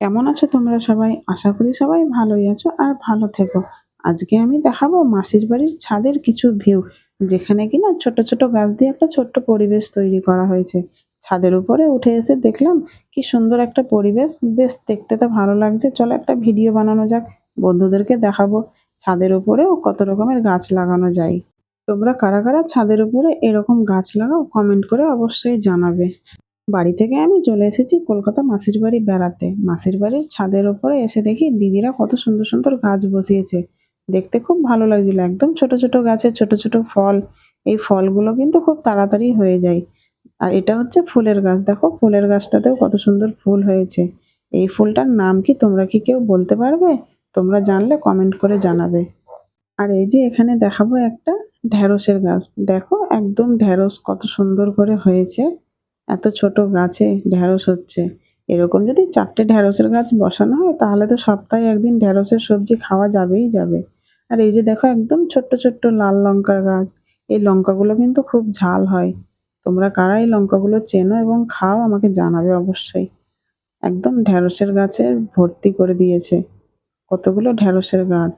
কেমন আছো তোমরা সবাই? আশা করি সবাই ভালোই আছো আর ভালো থেকো। আজকে আমি দেখাবো মাসির বাড়ির ছাদের কিছু ভিউ যেখানে কিনা ছোট ছোট গাছ দিয়ে একটা ছোট্ট পরিবেশ তৈরি করা হয়েছে। ছাদের উপরে উঠে এসে দেখলাম কি সুন্দর একটা পরিবেশ। বেশ দেখতে তো ভালো লাগছে। চলো একটা ভিডিও বানানো যাক, বন্ধুদেরকে দেখাবো ছাদের উপরেও কত রকমের গাছ লাগানো যায়। তোমরা কারা কারা ছাদের উপরে এরকম গাছ লাগাও কমেন্ট করে অবশ্যই জানাবে। বাড়ি থেকে আমি চলে এসেছি কলকাতা মাসির বাড়ি বেড়াতে। মাসির বাড়ির ছাদের ওপরে এসে দেখি দিদিরা কত সুন্দর সুন্দর গাছ বসিয়েছে। দেখতে খুব ভালো লাগছিল। একদম ছোট ছোট গাছে ছোট ছোট ফল। এই ফলগুলো কিন্তু খুব তাড়াতাড়ি হয়ে যায়। আর এটা হচ্ছে ফুলের গাছ। দেখো ফুলের গাছটাতেও কত সুন্দর ফুল হয়েছে। এই ফুলটার নাম কি তোমরা কি কেউ বলতে পারবে? তোমরা জানলে কমেন্ট করে জানাবে। আর এই যে এখানে দেখাবো একটা ঢ্যাঁড়সের গাছ। দেখো একদম ঢ্যাঁড়স কত সুন্দর করে হয়েছে। এত ছোট গাছে ঢ্যাঁড়স হচ্ছে। এরকম যদি চারটে ঢ্যাঁড়সের গাছ বসানো হয়, তাহলে তো সপ্তাহে একদিন ঢ্যাঁড়সের সবজি খাওয়া যাবেই যাবে। আর এই যে দেখো একদম ছোট্ট ছোট্ট লাল লঙ্কার গাছ, এই লঙ্কাগুলো কিন্তু খুব ঝাল হয়। তোমরা কারা এই লঙ্কাগুলো চেনো এবং খাও আমাকে জানাবে অবশ্যই। একদম ঢ্যাঁড়সের গাছে ভর্তি করে দিয়েছে কতগুলো ঢ্যাঁড়সের গাছ।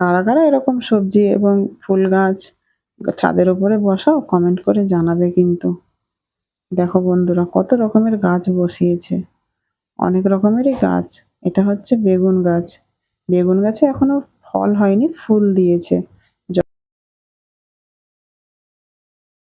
কারা কারা এরকম সবজি এবং ফুল গাছ ছাদের উপরে বসাও, কমেন্ট করে জানাবে কিন্তু। দেখো বন্ধুরা, কত রকমের গাছ বসিয়েছে। অনেক রকমেরই গাছ। এটা হচ্ছে বেগুন গাছ। বেগুন গাছে এখনও ফল হয়নি, ফুল দিয়েছে।